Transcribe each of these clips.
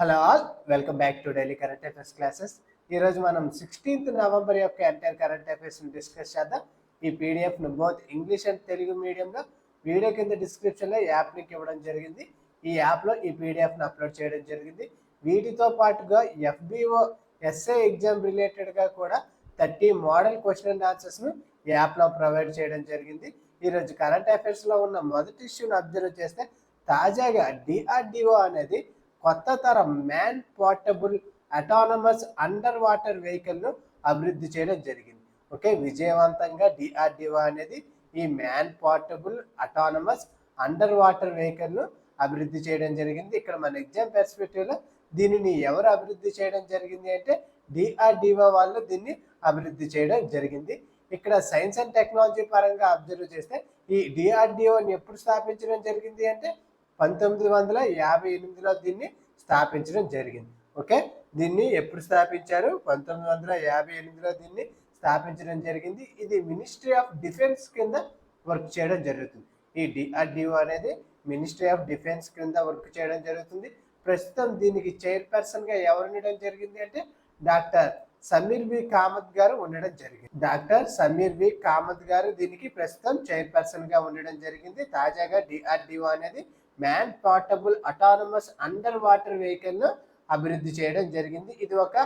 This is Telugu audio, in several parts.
Hello all welcome back to daily current affairs classes. ఈరోజు మనం సిక్స్టీన్త్ నవంబర్ యొక్క ఎంటైర్ కరెంట్ అఫైర్స్ని డిస్కస్ చేద్దాం. ఈ పీడిఎఫ్ను బోత్ ఇంగ్లీష్ అండ్ తెలుగు మీడియంలో వీడియో కింద డిస్క్రిప్షన్లో యాప్ లింక్ ఇవ్వడం జరిగింది. ఈ యాప్లో ఈ పీడిఎఫ్ను అప్లోడ్ చేయడం జరిగింది. వీటితో పాటుగా ఎఫ్బిఓ ఎస్ఏ ఎగ్జామ్ రిలేటెడ్గా కూడా థర్టీ మోడల్ క్వశ్చన్ అండ్ ఆన్సర్స్ను ఈ యాప్లో ప్రొవైడ్ చేయడం జరిగింది. ఈరోజు కరెంట్ అఫైర్స్లో ఉన్న మొదటి ఇష్యూని అబ్జర్వ్ చేస్తే తాజాగా డిఆర్డిఓ అనేది కొత్త తరం man portable autonomous under water వెహికల్ను అభివృద్ధి చేయడం జరిగింది. ఓకే విజయవంతంగా డిఆర్డిఓ అనేది ఈ man portable autonomous under water వెహికల్ను అభివృద్ధి చేయడం జరిగింది. ఇక్కడ మన ఎగ్జామ్ పర్స్పెక్టివ్లో దీనిని ఎవరు అభివృద్ధి చేయడం జరిగింది అంటే డిఆర్డిఓ వాళ్ళు దీన్ని అభివృద్ధి చేయడం జరిగింది. ఇక్కడ సైన్స్ అండ్ టెక్నాలజీ పరంగా అబ్జర్వ్ చేస్తే ఈ డిఆర్డిఓని ఎప్పుడు స్థాపించడం జరిగింది అంటే పంతొమ్మిది వందల యాభై ఎనిమిదిలో దీన్ని స్థాపించడం జరిగింది. ఓకే? దీన్ని ఎప్పుడు స్థాపించారు? పంతొమ్మిది వందల యాభై ఎనిమిదిలో దీన్ని స్థాపించడం జరిగింది. ఇది మినిస్ట్రీ ఆఫ్ డిఫెన్స్ కింద వర్క్ చేయడం జరుగుతుంది. ఈ డిఆర్డిఓ అనేది మినిస్ట్రీ ఆఫ్ డిఫెన్స్ కింద వర్క్ చేయడం జరుగుతుంది. ప్రస్తుతం దీనికి చైర్పర్సన్గా ఎవరు ఉండడం జరిగింది అంటే డాక్టర్ సమీర్ బి కామత్ గారు ఉండడం జరిగింది. డాక్టర్ సమీర్ బి కామత్ గారు దీనికి ప్రస్తుతం చైర్పర్సన్గా ఉండడం జరిగింది. తాజాగా డిఆర్డిఓ అనేది man portable autonomous under water వెహికల్ను అభివృద్ధి చేయడం జరిగింది. ఇది ఒక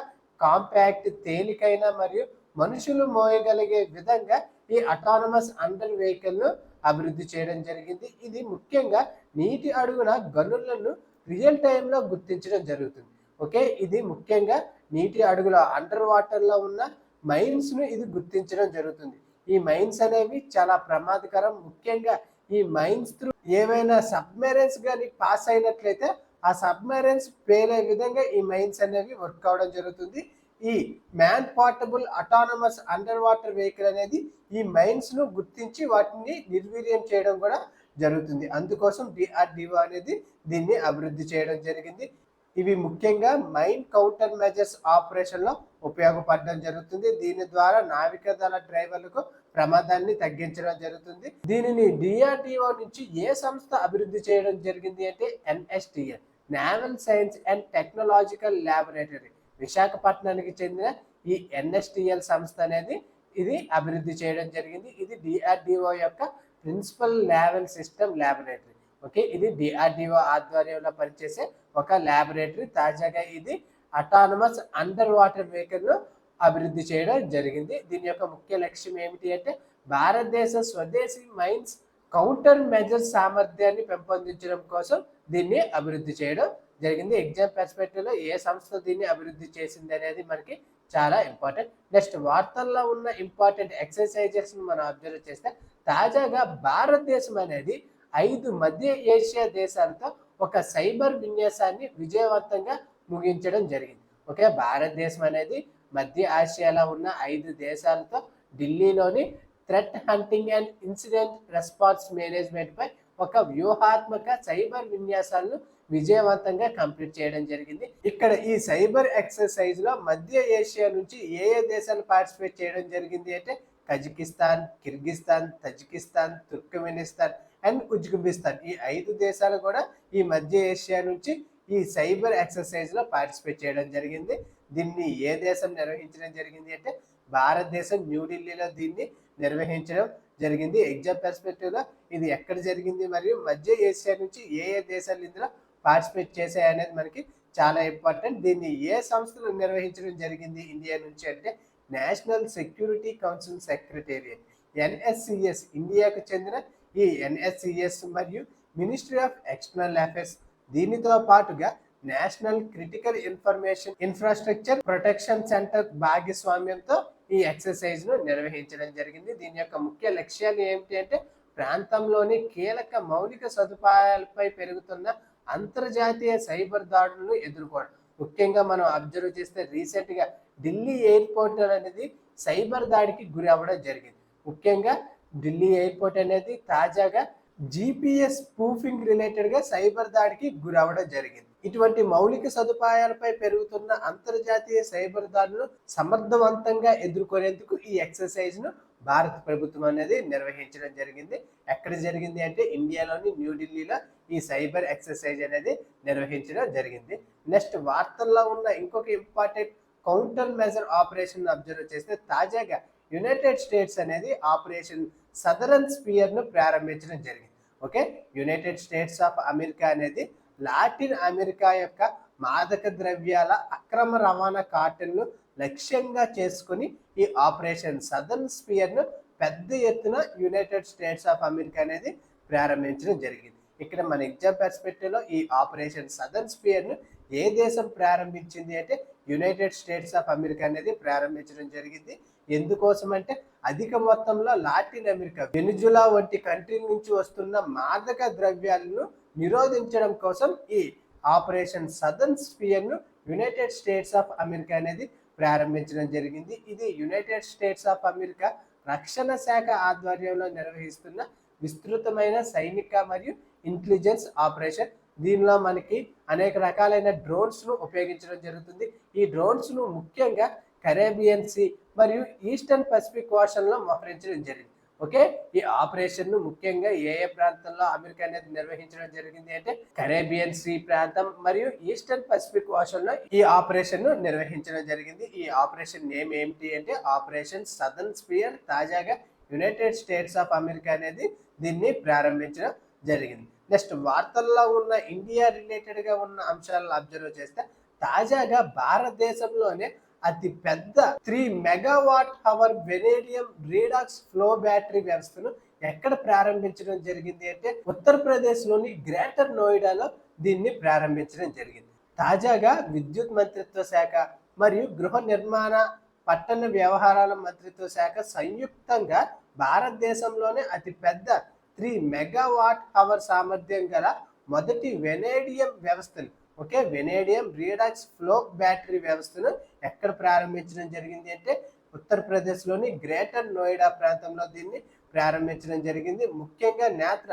కాంపాక్ట్ తేలికైన మరియు మనుషులు మోయగలిగే విధంగా ఈ అటానమస్ అండర్ వెహికల్ను అభివృద్ధి చేయడం జరిగింది. ఇది ముఖ్యంగా నీటి అడుగున గనులను రియల్ టైంలో గుర్తించడం జరుగుతుంది. ఓకే? ఇది ముఖ్యంగా నీటి అడుగుల అండర్ వాటర్లో ఉన్న మైన్స్ను ఇది గుర్తించడం జరుగుతుంది. ఈ మైన్స్ అనేవి చాలా ప్రమాదకరం. ముఖ్యంగా ఈ మైన్స్ త్రూ ఏవైనా సబ్మెరైన్స్ కానీ పాస్ అయినట్లయితే ఆ సబ్మెరైన్స్ పేలే విధంగా ఈ మైన్స్ అనేవి వర్క్ అవడం జరుగుతుంది. ఈ man portable autonomous underwater vehicle అనేది ఈ మైన్స్ను గుర్తించి వాటిని నిర్వీర్యం చేయడం కూడా జరుగుతుంది. అందుకోసం డిఆర్డిఓ అనేది దీన్ని అభివృద్ధి చేయడం జరిగింది. ఇవి ముఖ్యంగా మైన్ కౌంటర్ మెజర్స్ ఆపరేషన్లో ఉపయోగపడడం జరుగుతుంది. దీని ద్వారా నావికాదళ డ్రైవర్లకు ప్రమాదాన్ని తగ్గించడం జరుగుతుంది. దీనిని డిఆర్డిఓ నుంచి ఏ సంస్థ అభివృద్ధి చేయడం జరిగింది అంటే NSTL naval science and technological laboratory విశాఖపట్నానికి చెందిన ఈ ఎన్ఎస్టిఎల్ సంస్థ అనేది ఇది అభివృద్ధి చేయడం జరిగింది. ఇది డిఆర్డిఓ యొక్క principal level system laboratory okay ఇది డిఆర్డిఓ ఆధ్వర్యంలో పనిచేసే ఒక ల్యాబొరేటరీ తాజాగా ఇది అటానమస్ అండర్ వాటర్ వెహికల్ను అభివృద్ధి చేయడం జరిగింది. దీని యొక్క ముఖ్య లక్ష్యం ఏమిటి అంటే భారతదేశ స్వదేశీ మైన్స్ కౌంటర్ మెజర్ సామర్థ్యాన్ని పెంపొందించడం కోసం దీన్ని అభివృద్ధి చేయడం జరిగింది. ఎగ్జామ్ పెర్స్పెక్టివ్లో ఏ సంస్థ దీన్ని అభివృద్ధి చేసింది అనేది మనకి చాలా ఇంపార్టెంట్ నెక్స్ట్ వార్తల్లో ఉన్న ఇంపార్టెంట్ ఎక్సర్సైజెస్ని మనం అబ్జర్వ్ చేస్తే తాజాగా భారతదేశం అనేది ఐదు మధ్య ఏషియా దేశాలతో ఒక సైబర్ విన్యాసాన్ని విజయవంతంగా ముగించడం జరిగింది. ఓకే భారతదేశం అనేది మధ్య ఆసియాలో ఉన్న ఐదు దేశాలతో ఢిల్లీలోని threat hunting and incident response మేనేజ్మెంట్పై ఒక వ్యూహాత్మక సైబర్ విన్యాసాలను విజయవంతంగా కంప్లీట్ చేయడం జరిగింది. ఇక్కడ ఈ సైబర్ ఎక్సర్సైజ్లో మధ్య ఏషియా నుంచి ఏ ఏ దేశాలు పార్టిసిపేట్ చేయడం జరిగింది అంటే Kazakhstan Kyrgyzstan Tajikistan Turkmenistan and Uzbekistan ఈ ఐదు దేశాలు కూడా ఈ మధ్య ఏషియా నుంచి ఈ సైబర్ ఎక్సర్సైజ్లో పార్టిసిపేట్ చేయడం జరిగింది. దీన్ని ఏ దేశం నిర్వహించడం జరిగింది అంటే భారతదేశం న్యూఢిల్లీలో దీన్ని నిర్వహించడం జరిగింది. ఎగ్జామ్ పర్స్పెక్టివ్లో ఇది ఎక్కడ జరిగింది మరియు మధ్య ఏషియా నుంచి ఏ ఏ దేశాలు ఇందులో పార్టిసిపేట్ చేశాయి అనేది మనకి చాలా ఇంపార్టెంట్. దీన్ని ఏ సంస్థలు నిర్వహించడం జరిగింది ఇండియా నుంచి అంటే national security council secretariat NSCS ఇండియాకు చెందిన ఈ ఎన్ఎస్సిఎస్ మరియు మినిస్ట్రీ ఆఫ్ ఎక్స్టర్నల్ అఫైర్స్ దీనితో పాటుగా national critical information infrastructure protection centre భాగస్వామ్యంతో ఈ ఎక్సర్సైజ్ను నిర్వహించడం జరిగింది. దీని యొక్క ముఖ్య లక్ష్యాలు ఏమిటి అంటే ప్రాంతంలోని కీలక మౌలిక సదుపాయాలపై పెరుగుతున్న అంతర్జాతీయ సైబర్ దాడులను ఎదుర్కోవడం. ముఖ్యంగా మనం అబ్జర్వ్ చేస్తే రీసెంట్గా ఢిల్లీ ఎయిర్పోర్ట్ అనేది సైబర్ దాడికి గురి అవ్వడం జరిగింది. ముఖ్యంగా ఢిల్లీ ఎయిర్పోర్ట్ అనేది తాజాగా జిపిఎస్ ప్రూఫింగ్ రిలేటెడ్గా సైబర్ దాడికి గురవడం జరిగింది. ఇటువంటి మౌలిక సదుపాయాలపై పెరుగుతున్న అంతర్జాతీయ సైబర్ దాడులను సమర్థవంతంగా ఎదుర్కొనేందుకు ఈ ఎక్సర్సైజ్ను భారత ప్రభుత్వం అనేది నిర్వహించడం జరిగింది. ఎక్కడ జరిగింది అంటే ఇండియాలోని న్యూఢిల్లీలో ఈ సైబర్ ఎక్సర్సైజ్ అనేది నిర్వహించడం జరిగింది. నెక్స్ట్ వార్తల్లో ఉన్న ఇంకొక important counter measure operation observe చేస్తే తాజాగా యునైటెడ్ స్టేట్స్ అనేది ఆపరేషన్ సదరన్ స్పియర్ను ప్రారంభించడం జరిగింది. Okay? United States of America అనేది లాటిన్ అమెరికా యొక్క మాదక ద్రవ్యాల అక్రమ రవాణా కార్టన్ను లక్ష్యంగా చేసుకుని ఈ ఆపరేషన్ సదర్న్ స్పియర్ను పెద్ద ఎత్తున యునైటెడ్ స్టేట్స్ ఆఫ్ అమెరికా అనేది ప్రారంభించడం జరిగింది. ఇక్కడ మన ఎగ్జామ్ పర్స్పెక్టివ్లో ఈ ఆపరేషన్ సదర్న్ స్పియర్ను ఏ దేశం ప్రారంభించింది అంటే యునైటెడ్ స్టేట్స్ ఆఫ్ అమెరికా అనేది ప్రారంభించడం జరిగింది. ఎందుకోసం అంటే అధిక మొత్తంలో లాటిన్ అమెరికా వెనుజులా వంటి కంట్రీ నుంచి వస్తున్న మాదక ద్రవ్యాలను నిరోధించడం కోసం ఈ ఆపరేషన్ సదర్న్ స్పియర్ను యునైటెడ్ స్టేట్స్ ఆఫ్ అమెరికా అనేది ప్రారంభించడం జరిగింది. ఇది యునైటెడ్ స్టేట్స్ ఆఫ్ అమెరికా రక్షణ శాఖ ఆధ్వర్యంలో నిర్వహిస్తున్న విస్తృతమైన సైనిక మరియు ఇంటెలిజెన్స్ ఆపరేషన్ దీనిలో మనకి అనేక రకాలైన డ్రోన్స్ను ఉపయోగించడం జరుగుతుంది. ఈ డ్రోన్స్ను ముఖ్యంగా కరేబియన్ సీ మరియు ఈస్టర్న్ పసిఫిక్ ఓషన్లో మోహరించడం జరిగింది. ఓకే? ఈ ఆపరేషన్ను ముఖ్యంగా ఏ ఏ ప్రాంతంలో అమెరికా అనేది నిర్వహించడం జరిగింది అంటే కరేబియన్ సీ ప్రాంతం మరియు ఈస్టర్న్ పసిఫిక్ ఓషన్లో ఈ ఆపరేషన్ను నిర్వహించడం జరిగింది. ఈ ఆపరేషన్ నేమ్ ఏమిటి అంటే ఆపరేషన్ సదర్న్ స్పియర్ తాజాగా యునైటెడ్ స్టేట్స్ ఆఫ్ అమెరికా అనేది దీన్ని ప్రారంభించడం జరిగింది. నెక్స్ట్ వార్తల్లో ఉన్న ఇండియా రిలేటెడ్గా ఉన్న అంశాలను అబ్జర్వ్ చేస్తే తాజాగా భారతదేశంలోనే అతి పెద్ద three megawatt hour vanadium redox flow battery వ్యవస్థను ఎక్కడ ప్రారంభించడం జరిగింది అంటే ఉత్తరప్రదేశ్లోని గ్రేటర్ నోయిడాలో దీన్ని ప్రారంభించడం జరిగింది. తాజాగా విద్యుత్ మంత్రిత్వ శాఖ మరియు గృహ నిర్మాణ పట్టణ వ్యవహారాల మంత్రిత్వ శాఖ సంయుక్తంగా భారతదేశంలోనే అతి పెద్ద త్రీ మెగావాట్ అవర్ సామర్థ్యం గల మొదటి వెనేడియం వ్యవస్థను okay vanadium redox flow battery వ్యవస్థను ఎక్కడ ప్రారంభించడం జరిగింది అంటే ఉత్తరప్రదేశ్లోని గ్రేటర్ నోయిడా ప్రాంతంలో దీన్ని ప్రారంభించడం జరిగింది. ముఖ్యంగా NETRA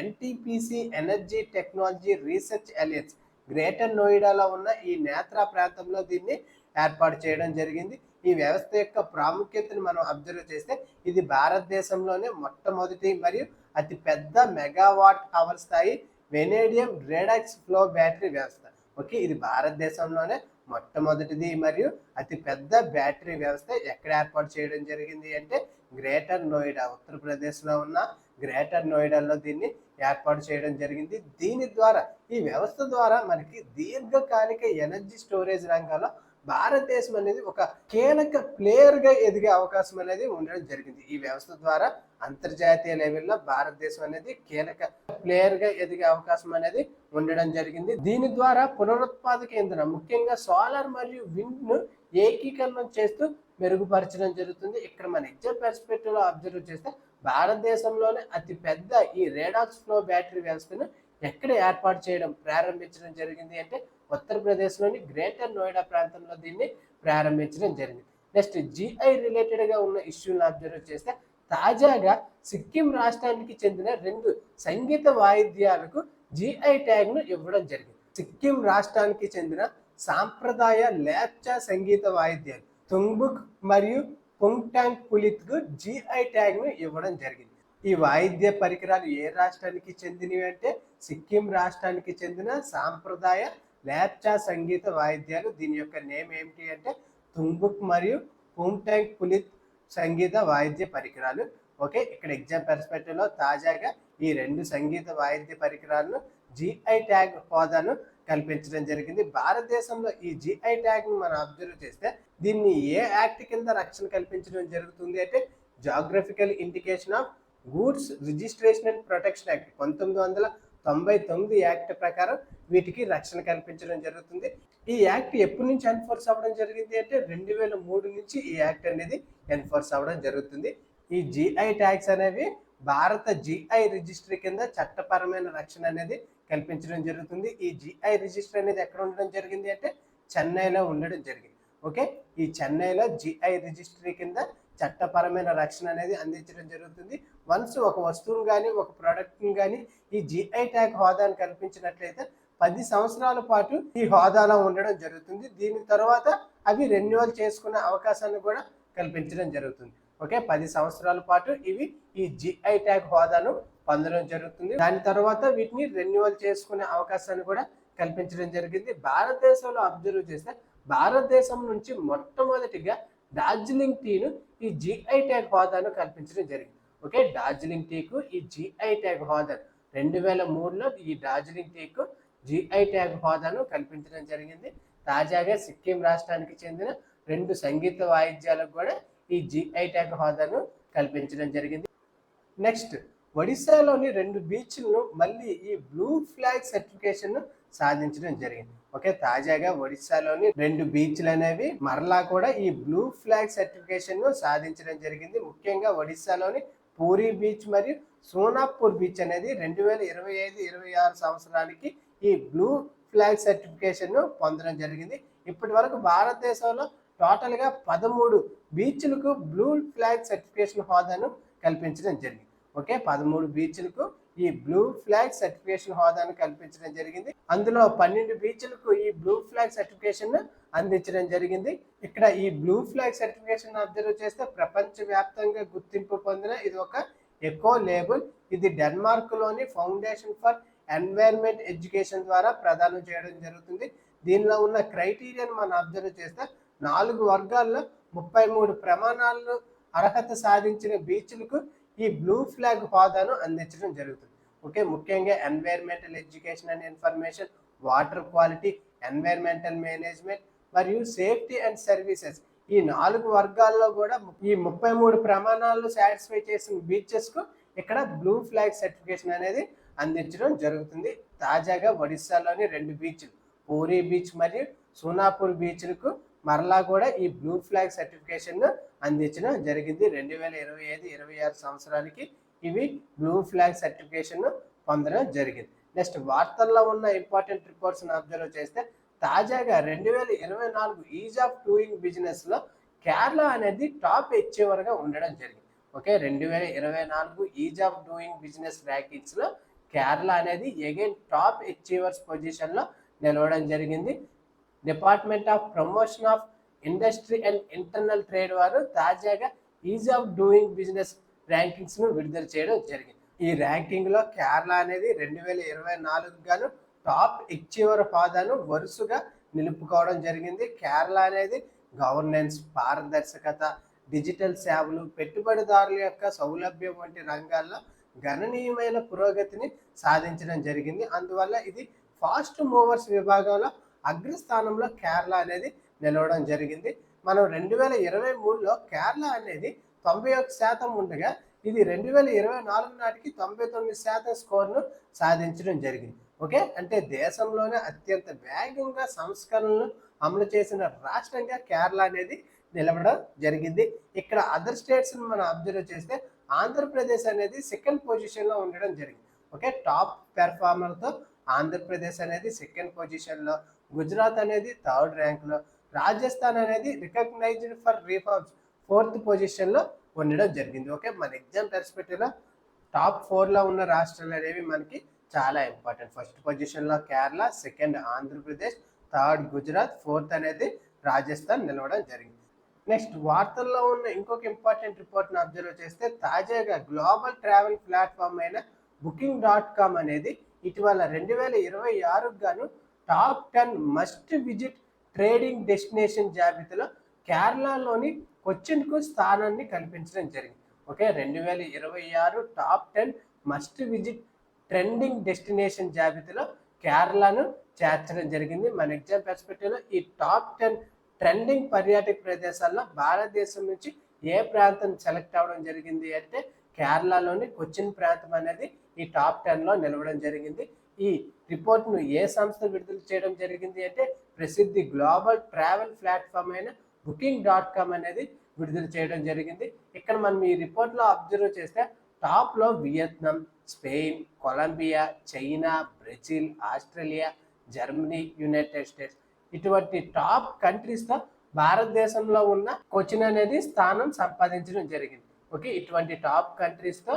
NTPC energy technology research alliance greater నోయిడాలో ఉన్న ఈ నేత్ర ప్రాంతంలో దీన్ని ఏర్పాటు చేయడం జరిగింది. ఈ వ్యవస్థ యొక్క ప్రాముఖ్యతను మనం అబ్జర్వ్ చేస్తే ఇది భారతదేశంలోనే మొట్టమొదటి మరియు అతి పెద్ద మెగావాట్ అవర్ స్థాయి వెనేడియం రేడాక్స్ ఫ్లో బ్యాటరీ వ్యవస్థ. ఓకే ఇది భారతదేశంలోనే మొట్టమొదటిది మరియు అతి పెద్ద బ్యాటరీ వ్యవస్థ ఎక్కడ ఏర్పాటు చేయడం జరిగింది అంటే గ్రేటర్ నోయిడా ఉత్తరప్రదేశ్లో ఉన్న గ్రేటర్ నోయిడాలో దీన్ని ఏర్పాటు చేయడం జరిగింది. దీని ద్వారా ఈ వ్యవస్థ ద్వారా మనకి దీర్ఘకాలిక ఎనర్జీ స్టోరేజ్ రంగంలో భారతదేశం అనేది ఒక కీలక ప్లేయర్గా ఎదిగే అవకాశం అనేది ఉండడం జరిగింది. ఈ వ్యవస్థ ద్వారా అంతర్జాతీయ లెవెల్లో భారతదేశం అనేది కీలక ప్లేయర్గా ఎదిగే అవకాశం అనేది ఉండడం జరిగింది. దీని ద్వారా పునరుత్పాదక ఇంధనం ముఖ్యంగా సోలార్ మరియు విండ్ను ఏకీకరణం చేస్తూ మెరుగుపరచడం జరుగుతుంది. ఇక్కడ మన ఇచ్చే పర్స్పెక్టివ్లో అబ్జర్వ్ చేస్తే భారతదేశంలోనే అతి పెద్ద ఈ రేడాక్స్ ఫ్లో బ్యాటరీ వ్యవస్థను ఎక్కడ ఏర్పాటు చేయడం ప్రారంభించడం జరిగింది అంటే ఉత్తరప్రదేశ్లోని గ్రేటర్ నోయిడా ప్రాంతంలో దీన్ని ప్రారంభించడం జరిగింది. నెక్స్ట్ జిఐ రిలేటెడ్గా ఉన్న ఇష్యూలను అబ్జర్వ్ చేస్తే తాజాగా సిక్కిం రాష్ట్రానికి చెందిన రెండు సంగీత వాయిద్యాలకు జిఐ ట్యాగ్ను ఇవ్వడం జరిగింది. సిక్కిం రాష్ట్రానికి చెందిన సాంప్రదాయ లేప్చా సంగీత వాయిద్యాలు తుంగ్బుక్ మరియు పుంగ్టాంగ్ పులిత్కు జిఐ ట్యాగ్ను ఇవ్వడం జరిగింది. ఈ వాయిద్య పరికరాలు ఏ రాష్ట్రానికి చెందినవి అంటే సిక్కిం రాష్ట్రానికి చెందిన సాంప్రదాయ లేప్చా సంగీత వాయిద్యాలు. దీని యొక్క నేమ్ ఏమిటి అంటే తుంగుక్ మరియు పూంటాంగ్ పులిత్ సంగీత వాయిద్య పరికరాలు. ఓకే ఇక్కడ ఎగ్జామ్ పెర్స్పెక్టివ్లో తాజాగా ఈ రెండు సంగీత వాయిద్య పరికరాలను జిఐ ట్యాగ్ హోదాను కల్పించడం జరిగింది. భారతదేశంలో ఈ జిఐ ట్యాగ్ను మనం అబ్జర్వ్ చేస్తే దీన్ని ఏ యాక్ట్ కింద రక్షణ కల్పించడం జరుగుతుంది అంటే geographical indication of goods registration and protection act పంతొమ్మిది వందల తొంభై తొమ్మిది యాక్ట్ ప్రకారం వీటికి రక్షణ కల్పించడం జరుగుతుంది. ఈ యాక్ట్ ఎప్పటి నుంచి ఎన్ఫోర్స్ అవ్వడం జరిగింది అంటే రెండు వేల మూడు నుంచి ఈ యాక్ట్ అనేది ఎన్ఫోర్స్ అవ్వడం జరుగుతుంది. ఈ జిఐ ట్యాక్స్ అనేవి భారత జిఐ రిజిస్ట్రీ కింద చట్టపరమైన రక్షణ అనేది కల్పించడం జరుగుతుంది. ఈ జిఐ రిజిస్టర్ అనేది ఎక్కడ ఉండడం జరిగింది అంటే చెన్నైలో ఉండడం జరిగింది. ఓకే? ఈ చెన్నైలో జిఐ రిజిస్ట్రీ కింద చట్టపరమైన రక్షణ అనేది అందించడం జరుగుతుంది. వన్స్ ఒక వస్తువును కానీ ఒక ప్రోడక్ట్ని కానీ ఈ జిఐ ట్యాగ్ హోదాను కల్పించినట్లయితే పది సంవత్సరాల పాటు ఈ హోదాలో ఉండడం జరుగుతుంది. దీని తర్వాత అవి రెన్యువల్ చేసుకునే అవకాశాన్ని కూడా కల్పించడం జరుగుతుంది. ఓకే? పది సంవత్సరాల పాటు ఇవి ఈ జిఐ ట్యాగ్ హోదాను పొందడం జరుగుతుంది. దాని తర్వాత వీటిని రెన్యువల్ చేసుకునే అవకాశాన్ని కూడా కల్పించడం జరిగింది. భారతదేశంలో అబ్జర్వ్ చేస్తే భారతదేశం నుంచి మొట్టమొదటిగా డార్జిలింగ్ టీను ఈ జిఐ ట్యాగ్ హోదాను కల్పించడం జరిగింది. ఓకే? డార్జిలింగ్ టీకు ఈ జిఐ ట్యాగ్ హోదా. రెండు వేల మూడులో ఈ డార్జిలింగ్ టీకు జిఐ ట్యాగ్ హోదాను కల్పించడం జరిగింది. తాజాగా సిక్కిం రాష్ట్రానికి చెందిన రెండు సంగీత వాయిద్యాలకు కూడా ఈ జిఐ ట్యాగ్ హోదాను కల్పించడం జరిగింది. నెక్స్ట్ ఒడిశాలోని రెండు బీచ్లను మళ్ళీ ఈ బ్లూ ఫ్లాగ్ సర్టిఫికేషన్ సాధించడం జరిగింది. ఓకే తాజాగా ఒడిశాలోని రెండు బీచ్లు అనేవి మరలా కూడా ఈ బ్లూ ఫ్లాగ్ సర్టిఫికేషన్ను సాధించడం జరిగింది. ముఖ్యంగా ఒడిశాలోని పూరి బీచ్ మరియు సోనాపూర్ బీచ్ అనేది రెండు వేల ఇరవై ఐదు ఇరవై ఆరు సంవత్సరానికి ఈ బ్లూ ఫ్లాగ్ సర్టిఫికేషన్ను పొందడం జరిగింది. ఇప్పటి వరకు భారతదేశంలో టోటల్గా పదమూడు బీచ్లకు బ్లూ ఫ్లాగ్ సర్టిఫికేషన్ హోదాను కల్పించడం జరిగింది. ఓకే పదమూడు బీచ్లకు ఈ బ్లూ ఫ్లాగ్ సర్టిఫికేషన్ హోదాను కల్పించడం జరిగింది. అందులో పన్నెండు బీచ్లకు ఈ బ్లూ ఫ్లాగ్ సర్టిఫికేషన్ అందించడం జరిగింది. ఇక్కడ ఈ బ్లూ ఫ్లాగ్ సర్టిఫికేషన్ అబ్జర్వ్ చేస్తే ప్రపంచవ్యాప్తంగా గుర్తింపు పొందిన ఇది ఒక ఎకో లేబుల్ ఇది డెన్మార్క్లోని ఫౌండేషన్ ఫర్ ఎన్వైర్న్మెంట్ ఎడ్యుకేషన్ ద్వారా ప్రదానం చేయడం జరుగుతుంది. దీనిలో ఉన్న క్రైటీరియాను మనం అబ్జర్వ్ చేస్తే నాలుగు వర్గాల్లో ముప్పై మూడు ప్రమాణాలను అర్హత సాధించిన బీచ్లకు ఈ బ్లూ ఫ్లాగ్ హోదాను అందించడం జరుగుతుంది. ఓకే ముఖ్యంగా environmental education and information water quality environmental management మరియు సేఫ్టీ అండ్ సర్వీసెస్. ఈ నాలుగు వర్గాల్లో కూడా ఈ ముప్పై మూడు ప్రమాణాలను సాటిస్ఫై చేసిన బీచెస్కు ఇక్కడ బ్లూ ఫ్లాగ్ సర్టిఫికేషన్ అనేది అందించడం జరుగుతుంది. తాజాగా ఒడిస్సాలోని రెండు బీచ్లు పూరి బీచ్ మరియు సోనాపూర్ బీచ్లకు మరలా కూడా ఈ బ్లూ ఫ్లాగ్ సర్టిఫికేషన్ అందించడం జరిగింది. రెండు వేల ఇరవై ఐదు ఇరవై ఆరు సంవత్సరానికి ఇవి బ్లూ ఫ్లాగ్ సర్టిఫికేషన్ పొందడం జరిగింది. నెక్స్ట్ వార్తల్లో ఉన్న ఇంపార్టెంట్ రిపోర్ట్స్ అబ్జర్వ్ చేస్తే తాజాగా రెండు వేల ఇరవై నాలుగు ఈజ్ ఆఫ్ డూయింగ్ బిజినెస్లో కేరళ అనేది టాప్ అచీవర్గా ఉండడం జరిగింది. ఓకే రెండు వేల ఇరవై నాలుగు ఈజ్ ఆఫ్ డూయింగ్ బిజినెస్ ర్యాంకింగ్స్లో కేరళ అనేది ఎగైన్ టాప్ అచీవర్స్ పొజిషన్లో నిలవడం జరిగింది. Department of promotion of industry and internal trade వారు తాజాగా ఈజ్ ఆఫ్ డూయింగ్ బిజినెస్ ర్యాంకింగ్స్ను విడుదల చేయడం జరిగింది. ఈ ర్యాంకింగ్లో కేరళ అనేది రెండు వేల ఇరవై నాలుగు గాను టాప్ ఎక్చీవర్ హోదాను వరుసగా నిలుపుకోవడం జరిగింది. కేరళ అనేది గవర్నెన్స్ పారదర్శకత డిజిటల్ సేవలు పెట్టుబడిదారుల యొక్క సౌలభ్యం వంటి రంగాల్లో గణనీయమైన పురోగతిని సాధించడం జరిగింది. అందువల్ల ఇది ఫాస్ట్ మూవర్స్ విభాగంలో అగ్రస్థానంలో కేరళ అనేది నిలవడం జరిగింది. మనం రెండు వేల ఇరవై మూడులో కేరళ అనేది తొంభై ఒక శాతం ఉండగా ఇది రెండు వేల ఇరవై నాలుగు నాటికి తొంభై తొమ్మిది శాతం స్కోర్ను సాధించడం జరిగింది. ఓకే? అంటే దేశంలోనే అత్యంత వేగంగా సంస్కరణలు అమలు చేసిన రాష్ట్రంగా కేరళ అనేది నిలవడం జరిగింది. ఇక్కడ అదర్ స్టేట్స్ని మనం అబ్జర్వ్ చేస్తే ఆంధ్రప్రదేశ్ అనేది సెకండ్ పొజిషన్లో ఉండడం జరిగింది. ఓకే? టాప్ పెర్ఫార్మర్తో ఆంధ్రప్రదేశ్ అనేది సెకండ్ పొజిషన్లో గుజరాత్ అనేది థర్డ్ ర్యాంక్లో రాజస్థాన్ అనేది రికగ్నైజ్డ్ ఫర్ రీఫార్మ్స్ ఫోర్త్ పొజిషన్లో ఉండడం జరిగింది. ఓకే మన ఎగ్జామ్ పెర్స్పెక్టివ్లో టాప్ ఫోర్లో ఉన్న రాష్ట్రాలు అనేవి మనకి చాలా ఇంపార్టెంట్. ఫస్ట్ పొజిషన్లో Kerala second Andhra Pradesh third Gujarat fourth అనేది రాజస్థాన్ నిలవడం జరిగింది. నెక్స్ట్ వార్తల్లో ఉన్న ఇంకొక ఇంపార్టెంట్ రిపోర్ట్ని అబ్జర్వ్ చేస్తే తాజాగా గ్లోబల్ ట్రావెల్ ప్లాట్ఫామ్ అయిన బుకింగ్ డాట్ కామ్ అనేది ఇటీవల రెండు వేల ఇరవై ఆరుకు గాను top ten must visit trading destination జాబితాలో కేరళలోని కొచ్చిన్కు స్థానాన్ని కల్పించడం జరిగింది. ఓకే రెండు వేల ఇరవై ఆరు top ten must visit trending destination జాబితాలో కేరళను చేర్చడం జరిగింది. మన ఎగ్జామ్ పెర్స్పెక్టివ్లో ఈ టాప్ టెన్ ట్రెండింగ్ పర్యాటక ప్రదేశాల్లో భారతదేశం నుంచి ఏ ప్రాంతం సెలెక్ట్ అవ్వడం జరిగింది అంటే కేరళలోని కొచ్చిన్ ప్రాంతం అనేది ఈ టాప్ టెన్లో నిలవడం జరిగింది. ఈ రిపోర్ట్ను ఏ సంస్థ విడుదల చేయడం జరిగింది అంటే ప్రసిద్ధి గ్లోబల్ ట్రావెల్ ప్లాట్ఫామ్ అయిన బుకింగ్ డాట్ కామ్ అనేది విడుదల చేయడం జరిగింది. ఇక్కడ మనం ఈ రిపోర్ట్లో అబ్జర్వ్ చేస్తే టాప్లో Vietnam Spain Colombia China Brazil Australia Germany United States. ఇటువంటి టాప్ కంట్రీస్తో భారతదేశంలో ఉన్న కొచ్చిన్ అనేది స్థానం సంపాదించడం జరిగింది. ఓకే ఇటువంటి టాప్ కంట్రీస్తో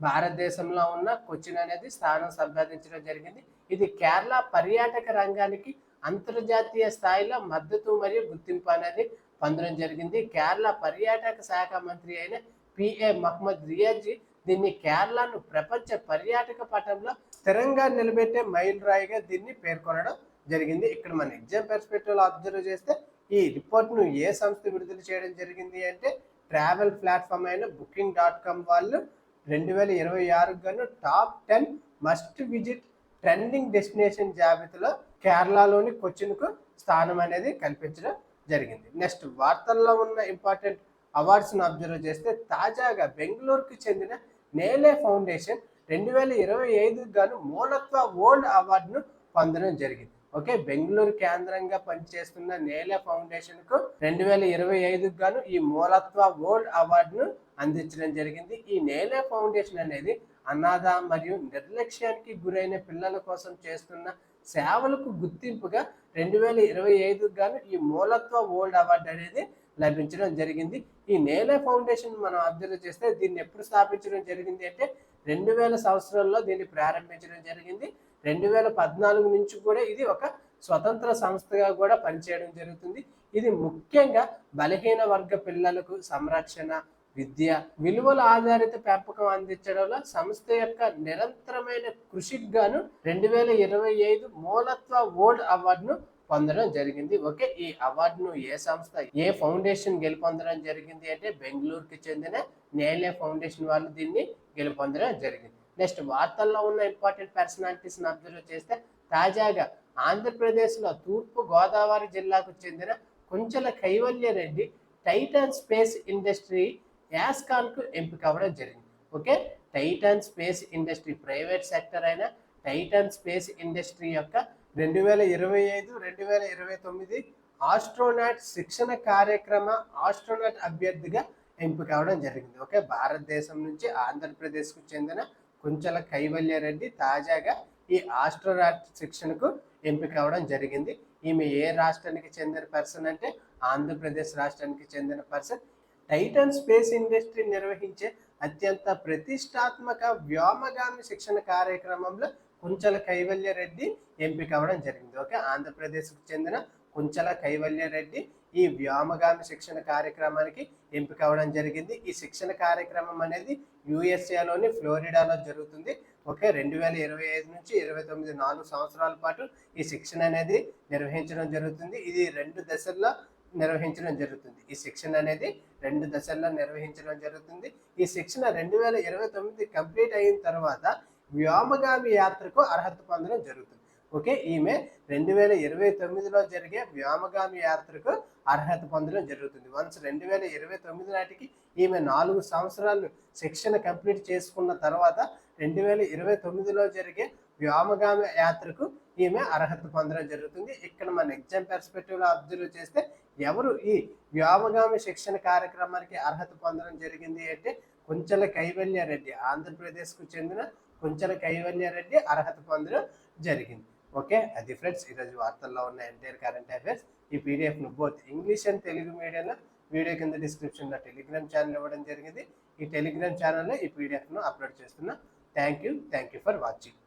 భారతదేశంలో ఉన్న కొచ్చిన్ అనేది స్థానం సంపాదించడం జరిగింది. ఇది కేరళ పర్యాటక రంగానికి అంతర్జాతీయ స్థాయిలో మద్దతు మరియు గుర్తింపు అనేది పొందడం జరిగింది. కేరళ పర్యాటక శాఖ మంత్రి అయిన పిఏ మహమ్మద్ రియాజీ దీన్ని కేరళను ప్రపంచ పర్యాటక పటంలో స్థిరంగా నిలబెట్టే మైల్ రాయిగా దీన్ని పేర్కొనడం జరిగింది. ఇక్కడ మన ఎగ్జామ్ పర్స్పెక్టివ్ అబ్జర్వ్ చేస్తే ఈ రిపోర్ట్ను ఏ సంస్థ విడుదల చేయడం జరిగింది అంటే ట్రావెల్ ప్లాట్ఫామ్ అయిన బుకింగ్ డాట్ కామ్ వాళ్ళు రెండు వేల ఇరవై ఆరు గాను top ten must visit trending destination జాబితాలో కేరళలోని కొచ్చిన్కు స్థానం అనేది కల్పించడం జరిగింది. నెక్స్ట్ వార్తల్లో ఉన్న ఇంపార్టెంట్ అవార్డ్స్ను అబ్జర్వ్ చేస్తే తాజాగా బెంగళూరుకు చెందిన నేలే ఫౌండేషన్ రెండు వేల ఇరవై ఐదుకు గాను మూలత్వ వరల్డ్ అవార్డును పొందడం జరిగింది. ఓకే బెంగళూరు కేంద్రంగా పనిచేస్తున్న నేలే ఫౌండేషన్కు రెండు వేల ఇరవై ఐదుకు గాను ఈ మూలత్వ వరల్డ్ అవార్డును అందించడం జరిగింది. ఈ నేల ఫౌండేషన్ అనేది అనాథ మరియు నిర్లక్ష్యానికి గురైన పిల్లల కోసం చేస్తున్న సేవలకు గుర్తింపుగా రెండు వేల ఇరవై ఐదుకు గాను ఈ మూలత్వ వరల్డ్ అవార్డు అనేది లభించడం జరిగింది. ఈ నేల ఫౌండేషన్ మనం అబ్జర్వ్ చేస్తే దీన్ని ఎప్పుడు స్థాపించడం జరిగింది అంటే రెండు వేల సంవత్సరంలో దీన్ని ప్రారంభించడం జరిగింది. రెండు వేల పద్నాలుగు నుంచి కూడా ఇది ఒక స్వతంత్ర సంస్థగా కూడా పనిచేయడం జరుగుతుంది. ఇది ముఖ్యంగా బలహీన వర్గ పిల్లలకు సంరక్షణ విద్య విలువల ఆధారిత పెంపకం అందించడంలో సంస్థ యొక్క నిరంతరమైన కృషికి గాను రెండు వేల ఇరవై ఐదు మూలత్వ వరల్డ్ అవార్డును పొందడం జరిగింది. ఓకే ఈ అవార్డును ఏ సంస్థ ఏ ఫౌండేషన్ గెలుపొందడం జరిగింది అంటే బెంగళూరుకి చెందిన నేలే ఫౌండేషన్ వాళ్ళు దీన్ని గెలుపొందడం జరిగింది. నెక్స్ట్ వార్తల్లో ఉన్న ఇంపార్టెంట్ పర్సనాలిటీస్ని అబ్జర్వ్ చేస్తే తాజాగా ఆంధ్రప్రదేశ్లో తూర్పు గోదావరి జిల్లాకు చెందిన Kunchela Kaivalya Reddy Titan space industry యాస్కాన్కు ఎంపిక అవ్వడం జరిగింది. Okay? Titan space industry private sector అయిన టైటాన్ స్పేస్ ఇండస్ట్రీ యొక్క రెండు వేల ఇరవై ఐదు రెండు వేల ఇరవై తొమ్మిది ఆస్ట్రోనాట్ శిక్షణ కార్యక్రమ ఆస్ట్రోనాట్ అభ్యర్థిగా ఎంపిక అవడం జరిగింది. ఓకే? భారతదేశం నుంచి ఆంధ్రప్రదేశ్కు చెందిన కుంచల కైవల్యారెడ్డి తాజాగా ఈ ఆస్ట్రోనాట్ శిక్షణకు ఎంపిక అవడం జరిగింది. ఈమె ఏ రాష్ట్రానికి చెందిన పర్సన్ అంటే ఆంధ్రప్రదేశ్ రాష్ట్రానికి చెందిన పర్సన్ టైటన్ స్పేస్ ఇండస్ట్రీ నిర్వహించే అత్యంత ప్రతిష్టాత్మక వ్యోమగామి శిక్షణ కార్యక్రమంలో కుంచల కైవల్య రెడ్డి ఎంపిక అవ్వడం జరిగింది. ఓకే ఆంధ్రప్రదేశ్కు చెందిన కుంచల కైవల్య రెడ్డి ఈ వ్యోమగామి శిక్షణ కార్యక్రమానికి ఎంపిక అవ్వడం జరిగింది. ఈ శిక్షణ కార్యక్రమం అనేది యుఎస్ఏలోని ఫ్లోరిడాలో జరుగుతుంది. ఓకే రెండు వేల ఇరవై ఐదు నుంచి ఇరవై తొమ్మిది నాలుగు సంవత్సరాల పాటు ఈ శిక్షణ అనేది నిర్వహించడం జరుగుతుంది. ఇది రెండు దశల్లో నిర్వహించడం జరుగుతుంది. ఈ శిక్షణ అనేది రెండు దశల్లో నిర్వహించడం జరుగుతుంది. ఈ శిక్షణ రెండు వేల ఇరవై తొమ్మిది కంప్లీట్ అయిన తర్వాత వ్యోమగామి యాత్రకు అర్హత పొందడం జరుగుతుంది. ఓకే? ఈమె రెండు వేల ఇరవై తొమ్మిదిలో జరిగే వ్యోమగామి యాత్రకు అర్హత పొందడం జరుగుతుంది. వన్స్ రెండు వేల ఇరవై తొమ్మిది నాటికి ఈమె నాలుగు సంవత్సరాలు శిక్షణ కంప్లీట్ చేసుకున్న తర్వాత రెండు వేల ఇరవై తొమ్మిదిలో జరిగే వ్యోమగామ యాత్రకు ఈమె అర్హత పొందడం జరుగుతుంది. ఇక్కడ మన ఎగ్జామ్ పర్స్పెక్టివ్లో అబ్జర్వ్ చేస్తే ఎవరు ఈ వ్యోమగామి శిక్షణ కార్యక్రమానికి అర్హత పొందడం జరిగింది అంటే కుంచెల కైవల్యారెడ్డి ఆంధ్రప్రదేశ్కు చెందిన కుంచెల కైవల్యారెడ్డి అర్హత పొందడం జరిగింది. ఓకే? అది ఫ్రెండ్స్ ఈరోజు వార్తల్లో ఉన్న ఎంటైర్ కరెంట్ అఫైర్స్ ఈ పీడిఎఫ్ను బోత్ ఇంగ్లీష్ అండ్ తెలుగు మీడియంలో వీడియో కింద డిస్క్రిప్షన్లో టెలిగ్రామ్ ఛానల్ ఇవ్వడం జరిగింది. ఈ టెలిగ్రామ్ ఛానల్లో ఈ పీడిఎఫ్ను అప్లోడ్ చేస్తున్నా. Thank you thank you for watching